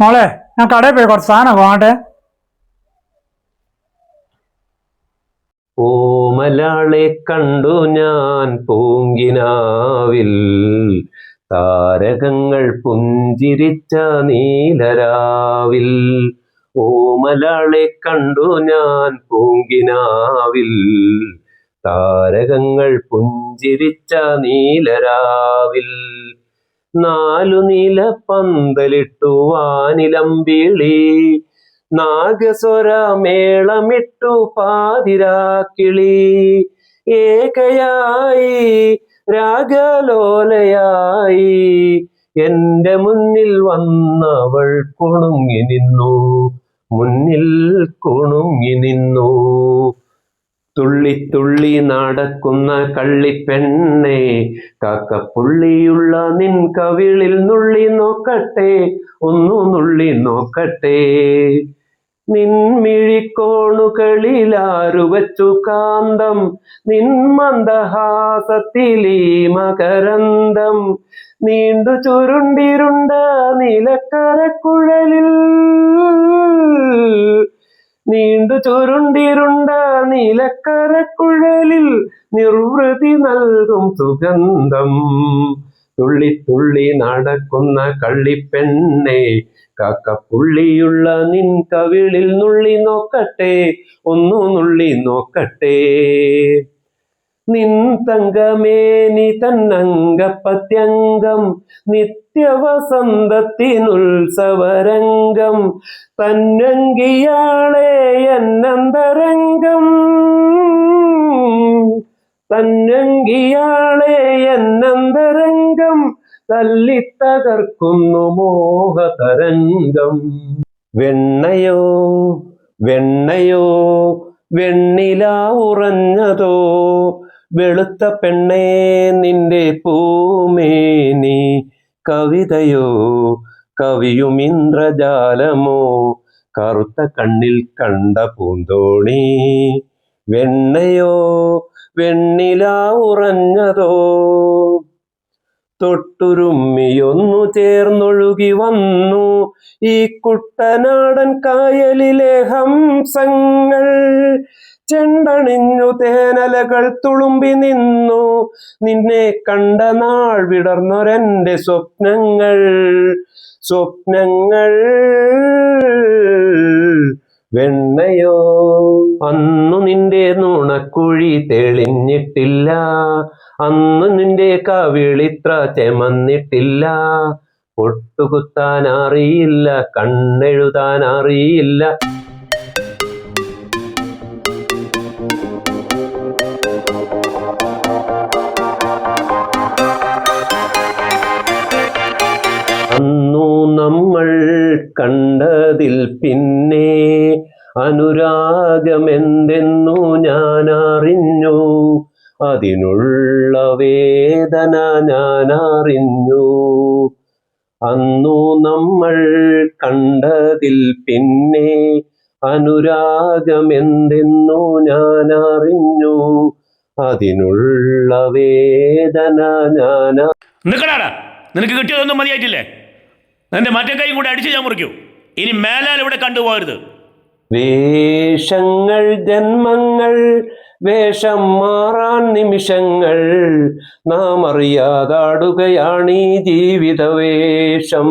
മോളെ ഞാൻ കടയിൽ പോയി കുറച്ച് സാധനം വാങ്ങട്ടെ. ഓമലാളെ കണ്ടു ഞാൻ പൂങ്കിനാവിൽ. താരകങ്ങൾ പുഞ്ചിരിച്ച നീലരാവിൽ. ഓമലാളെ കണ്ടു ഞാൻ പൂങ്കിനാവിൽ. താരകങ്ങൾ പുഞ്ചിരിച്ച നീലരാവിൽ. നാലു നീല പന്തലിട്ടു വാനിലമ്പിളി. നാഗസ്വര മേളമിട്ടു പാതിരാക്കിളി. ഏകയായി രാഗലോലയായി. എന്റെ മുന്നിൽ വന്നവൾ കുണുങ്ങി നിന്നു. മുന്നിൽ കുണുങ്ങി നിന്നു. തുള്ളി തുള്ളി നടക്കുന്ന കള്ളിപ്പെണ്ണെ കാക്കപ്പുള്ളിയുള്ള നിൻ കവിളിൽ നുള്ളി നോക്കട്ടെ ഒന്നു നുള്ളി നോക്കട്ടെ. നിൻമിഴിക്കോണുകളിലാരു വച്ചു കാന്തം നിൻ മന്ദഹാസത്തിലീ മകരന്തം. നീണ്ടു ചുരുണ്ടിരുണ്ട നീലക്കരക്കുഴലിൽ നീണ്ടു ചുരുണ്ടിരുണ്ട നീലക്കരക്കുഴലിൽ നിർവൃതി നൽകും സുഗന്ധം. തുള്ളി തുള്ളി നടക്കുന്ന കള്ളിപ്പെണ്ണെ കാക്കപ്പുള്ളിയുള്ള നിൻ കവിളിൽ നുള്ളി നോക്കട്ടെ ഒന്നു നുള്ളി നോക്കട്ടെ. നിൻ തങ്കമേനി തന്നംഗപ്പത്യംഗം നിത്യവസന്തത്തിനുത്സവരംഗം തന്നങ്കിയാളെ എന്നന്തരംഗം. തന്നങ്കിയാളെ എന്നന്തരംഗം തല്ലിത്തകർക്കുന്നു മോഹതരംഗം. വെണ്ണയോ വെണ്ണയോ വെണ്ണില ഉറഞ്ഞതോ വെളുത്ത പെണ്ണേ നിന്റെ പൂമേനി കവിതയോ? കവിയും ഇന്ദ്രജാലമോ? കറുത്ത കണ്ണിൽ കണ്ട പൂന്തോണി വെണ്ണയോ? വെണ്ണില ഉറഞ്ഞതോ തൊട്ടുരുമ്മിയൊന്നു ചേർന്നൊഴുകി വന്നു. ഈ കുട്ടനാടൻ കായലിലെ ഹംസങ്ങൾ ചെണ്ടണിഞ്ഞു തേനലകൾ തുളുമ്പി നിന്നു. നിന്നെ കണ്ട നാൾ വിടർന്നൊരെന്റെ സ്വപ്നങ്ങൾ. സ്വപ്നങ്ങൾ വെണ്ണയോ അന്നു നിന്റെ നുണക്കുഴി തെളിഞ്ഞിട്ടില്ല. അന്നു നിന്റെ കവിളിത്ര ചെമന്നിട്ടില്ല. പൊട്ടുകുത്താൻ അറിയില്ല കണ്ണെഴുതാൻ അറിയില്ല അന്നു നമ്മൾ കണ്ടതിൽ പിന്നെ അനുരാഗമെന്തെന്നു ഞാൻ അറിഞ്ഞു അതിനുള്ള വേദന ഞാൻ അറിഞ്ഞു അന്നു നമ്മൾ കണ്ടതിൽ പിന്നെ അനുരാഗമെന്തെന്നു ഞാൻ അറിഞ്ഞു അതിനുള്ള വേദന ഞാൻ നിൽക്കടാടാ നിനക്ക് കിട്ടിയതൊന്നും മതിയായിട്ടില്ലേ? നിന്റെ മറ്റേ കൈയും കൂടെ അടിച്ച് ഞാൻ മുറിക്കൂ. ഇനി മേലാൽ ഇവിടെ കണ്ടുപോകരുത്. വേഷങ്ങൾ ജന്മങ്ങൾ വേഷം മാറാൻ നിമിഷങ്ങൾ. നാം അറിയാതാടുകയാണീ ജീവിതവേഷം.